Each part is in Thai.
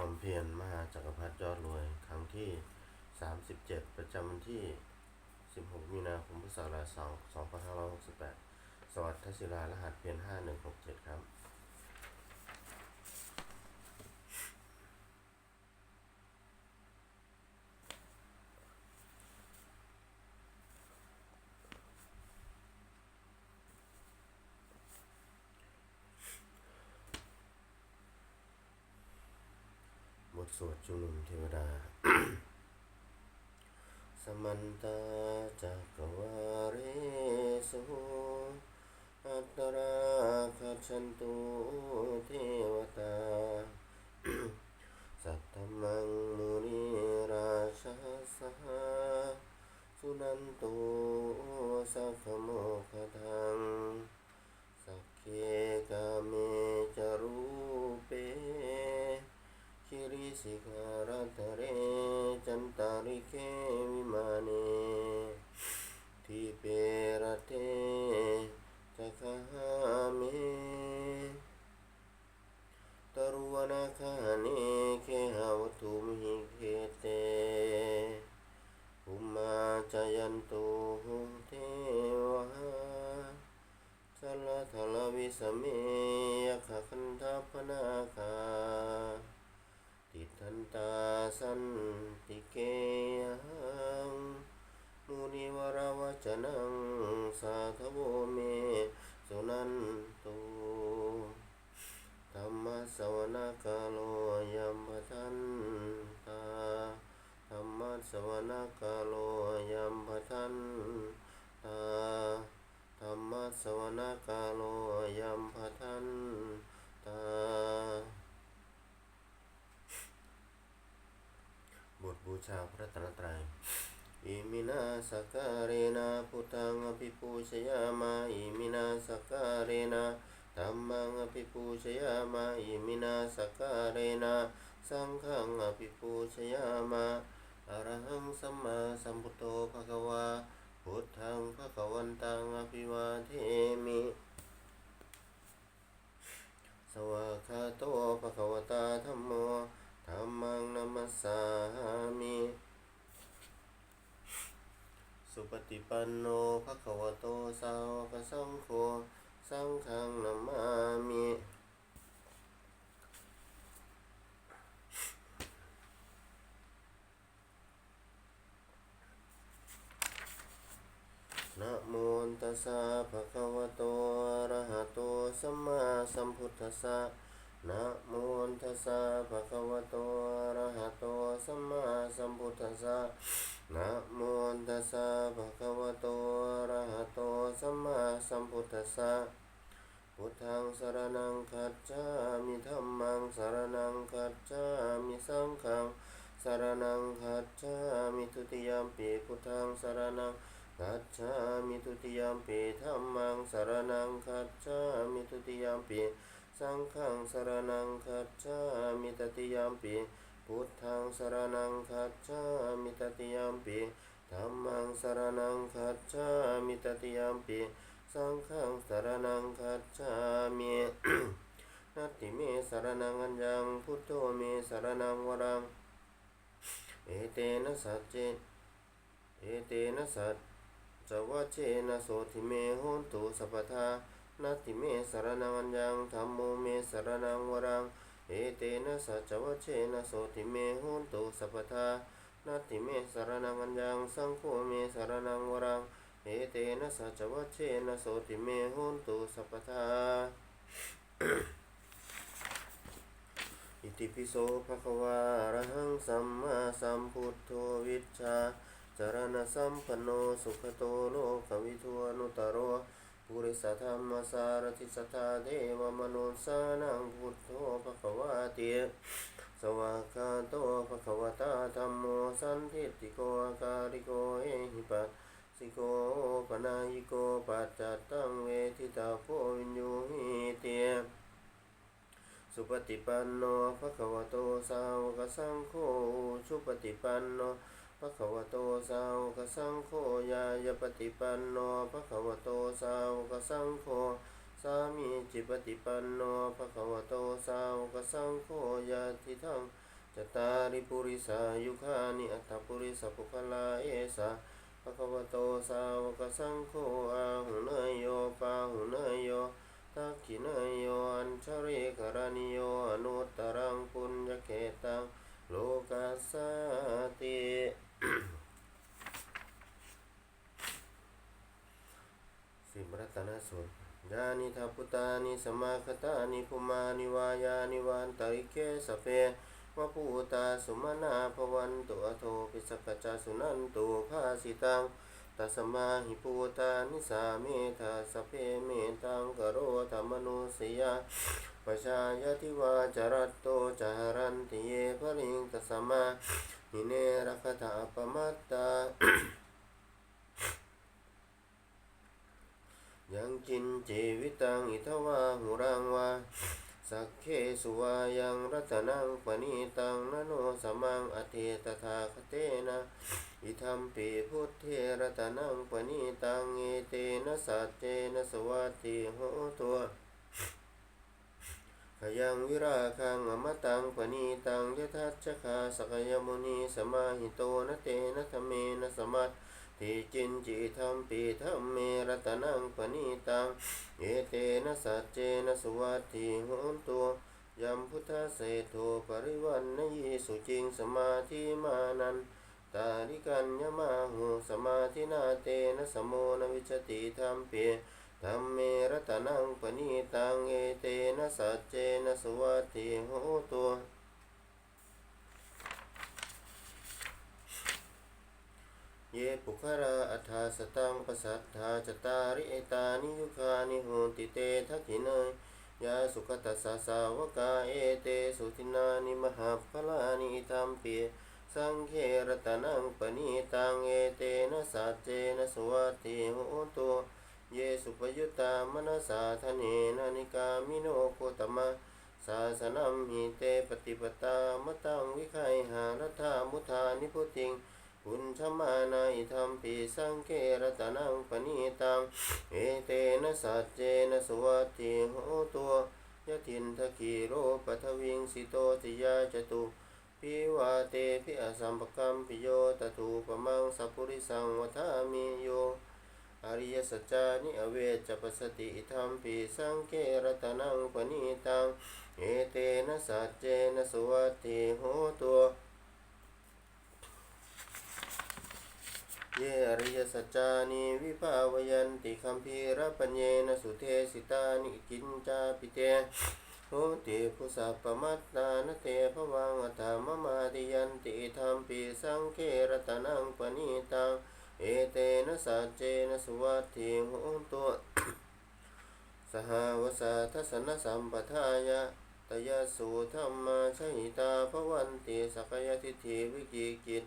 ความเพียรมหาจักรพรรดิยอดรวย ครั้งที่ 37 ประจำวันที่ 16 มีนาคมพุทธศักราช2 2568 สวัสดิ์ทศิลารหัสเพียร5167 ครับ สวดจุนุมเทวดา สมันตาจักรวาเรสุอัตตราคัจฉันตุเทวตา สัตตมังมุนิราชาสหสุนันตุสัพ ยันตุเทวะสัลทลวิสเมยขคันธปนาคาติทันตาสันติเกยังมุนิวราวจนังสาธโวเมสุนันตุธรรมสวนากาโลยมปทันตา ธรรมสวนากาโลยัมปทันตาธรรมสวนากาโลยัมพทันตาบทบูชาพระตนตรัยอิมินาสกการะนาพุทธังอภิปูชยามาอิมินาสกการะนาธัมมังอภิปูชยามาอิมินาสกการะนาสังฆังอภิปูชยามา อรหังสัมมาสัมพุทโธภะคะวาพุทธังภะคะวันตังอภิวาเทมิ สวากขาโตภะคะวตาธัมโมธัมมังนัมัสสามิ สุปฏิปันโนภะคะวะโตสาวกสังโฆ สังฆังนัมมามิ นะโมตั สะภะคะวะโตอะระหะโตสัมมาสัมพุทธัสสะนะโมตัสสะภะคะวะโตอะระหะโตสัมมาสัมพุทธัสสะนะโมตัสสะภะคะวะโตอะระหะโตสัมมาสัมพุทธัสสะพุทธังสรณังคัจฉามิธัมมังสรณังคัจฉามิสังฆังสรณังคัจฉามิทุติยมปีพุทธังสรณัง คัจฉามิทุติยมปีธัมมังสรณังคัจฉามิทุติยมปีสังฆังสรณังคัจฉามิตติยมปีพุทธังสรณังคัจฉามิตติยมปีธัมมังสรณังคัจฉามิตติยมปีสังฆังสรณังคัจฉามินัตติเมสรณังอัญญังพุทโธเมสรณังวรังเอเตนะสัจเจเอเตนะสัจ จวัชเชนะโสทิเมโหนตุสัพพทานาติเมสรนังอัญญังธัมโมเมสรนังวรัง เอเตนะสัจวัชเชนะโสทิเมโหนตุสัพพทานาติเมสรนังอัญญังสังโฆเมสรนังวรัง เอเตนะสัจวัชเชนะโสทิเมโหนตุสัพพทาอิติปิโสภะคะวาอะระหังสัมมาสัมพุทโธวิชชา จารณสัมปันโนสุขโตโลกวิทูอนุตตรโรปุริสธรรมสารติสตาเทวมนุสานังพุทโธภควาเตียสวากาโตภควตาธรรมโมสันทิติโกอาการิโกเอหิปัสสิโกปนายิโกปัจจตังเวทิตาโพวินยูหิเตียสุปฏิปันโนภควโตสาวกสังโฆสุปฏิปันโน ภะคะวโตสาวกสังโฆยายปฏิปันโนภะคะวโตสาวกสังโฆสามีจิปฏิปันโนภะคะวโตสาวกสังโฆยาทิทังจตาริปุริสายุคานิอัตถปุริสปุคลาเอสะภะคะวโตสาวกสังโฆอาหุเนยโยปาหุเนยโยทักขิเนยโยอัญชริกรณิโยอนุตตรังปุญญเกตังโลกัสสติ สิบรัตนสูตรยานิทัพุตานิสมาคตานิภุมานิวายานิวันตริเกสเปวะภูตาสุมาณาภวันตุอโทปิสกจจาสุนันตุภาสิตังตัสมาหิภูตานิสาเมธาสเพเมตังกโรธรรมนุสยาปชายติวาจรัตโตจารันติเยภริงตัสมา หิเนรคถาปมัตตายังกินจีวิตังอิทวาหุรังวาสักเคสุวายังรัตนังปณีตังนโนสมังอเทตถาคเตนะอิทัมปีพุทเทรัตนังปณีตังเอเตนะสัจเจนะสวัสติโหตัว ขยังวิราคังอมตังปณีตังยทัชคาสกยมุนีสมาหิโตนเตนะธรมเมนะสมัตทิจินจิธรรมปีธรรมเมรตนังปณีตังเอเตนะสัจเจนะสุวัตถิโหนตัวยัมพุทธเศรษโทปริวันนยีสุจิงสมาธิมานันตาลิกัญญมาหูสมาธินาเตนะสมโนวิจติธรรมเป ธรรมเมรตนังปณีตังเอเตนะสัจเจนะสุวัติโหตัวเยปุคราอัฏาสตังปสัทธาจตาริเอตานิยุคานิโหติเตทักขิเนยยาสุขตัสสะสาวกาเอเตสุทินานิมหาภลานิธัมเปียสังเขรตนังปณีตังเอเตนะสัจเจนะสวัติโหตุ เยสุปยุตตามนสาธเนนะนิกามิโนโคตมะศาสนัมหิเตปฏิปตามตังวิไคหารัธามุทานิพุติงปุญชมานาอิธรรมปีสังเกรตนังปณีตังเอเตนะสัจเจนะสวัตถิโหตัวยะทินทกีโรปัทวิงสิโตติยาจตุปิวาเตปิอสัมปกัมปิโยตถูปมังสัพพุริสังวทามิโย อริยสัจจานิอเวจปสติอิธรรมปีสังเกรตนังปณีตังเอเตนะสัจเจนะสวัติโหตัวเยอริยสัจจานิวิภาวยันติคัมภีรปัญเยนะสุเทสิตานิกินจาปิเตโหติพุสัพปมัตตานเตภวังอัตถมมาติยันติธรรมปีสังเครตนังปณีตัง เอเตนะสัจเจนะสุวัตถิโหตัวสหวสาทัสนสัมปทายะตยสูธรรมาชหิตาภวันติสักยทิฏฐิวิกิกิจ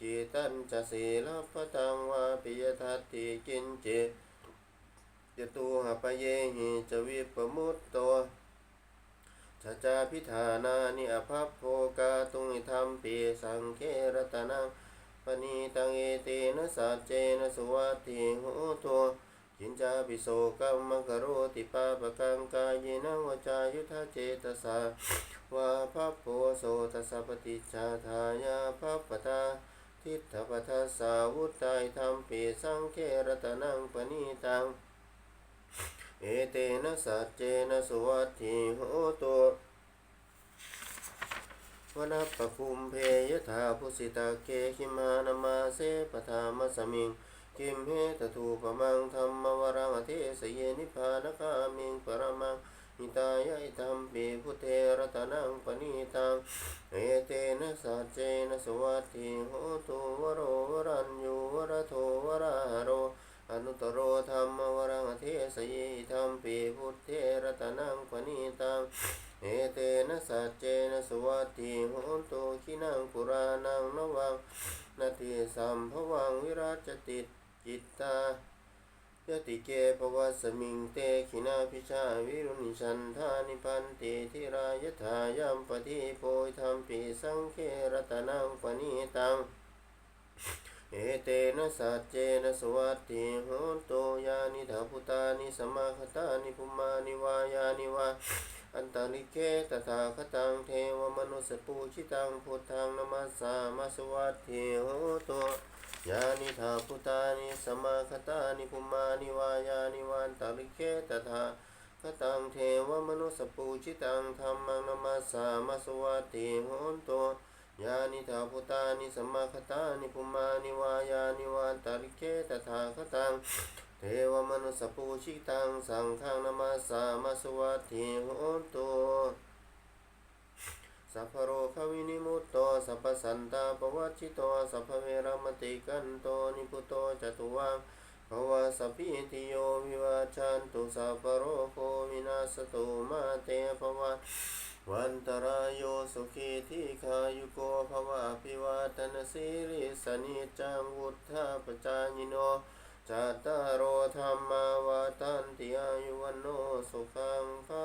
จิตันจะสีลพตังวาปิยทัตติกินเจจตุหปเยหิจวิปมุตโตชาจาพิธานานิอภัพโภกาตุงิธรรมปีสังเครตนัง ปณีตังเอเตนะสัจเจนะสุวัติหตัวจินจาปิโสกัมมะกโรติปาปะกังกายเนวจายุทธเจตสาวาภัพโพโสตัสสะปฏิจจาทายาภัพปตาทิฏฐปัฏฐสาวุตไตธรรมปีสังเครตนังปณีตัง เอเตนะสัจเจนะสุวัตถิโหตั วนปปคุมเพยถาพุสิตาเกหิมานามาเสปทามัสมิง กิมเหตถูปมังธรรมวรังอเทสเยนิพพานคามิงปรมังหิตายะธรรมปีพุเทรตนังปณีตังเอเตนะสัจเจนะสวัตถิโหตุวโรวรัญญูวรโทวราโร อนุตโรธรรมวรังอเทสยิธรรมปีพุเทรตนังปณีตัง เอเตนะสัจเจนะสวัตถิโหตุขินังปุรานังนวังนาทีสัมภวังวิราชติจิตตายติเกภวสมิงเตขินาพิชาวิรุณิชันธานิพันติทิรายถายัมปฏิโพยธรรมปีสังเครตนังปณีตังเอเตนะสัจเจนะสวัตถิโหโตยานิถาพุตานิสมมาคตานิภุมานิวายานิวา อันตานิเคตถาคตังเทวมนุสปูชิตังพุทธังนมัสสามาสวัตถิโหตุยานิธาพุตานิสมาคตานิภุมานิวายานิวันตาริเคตถาคตังเทวมนุสปูชิตังธรรมังนมัสสามาสวัตถิโหตุ ยานิธาพุตานิสมมาคตานิภุมานิวายานิวันตริเคตถาคตังเทวมนุสปูชิตังสังฆังนามาสามาสวัตถิโหตุสัพพโรควินิมุตโตสัพพสันตาปวัชชิโตสัพพเวรมติกันโตนิพุโตจตุวังภวะสัพพิติโยวิวาชันตุสัพพโรโควินาสตุมาเตภวัต วันตรายโยสุขีทีขายุโกภวะอภิวาตนาสิริสนิจังวุธาปจายโนจัตตารโอธรรมาวาตันติอายุวันโนสุขังภา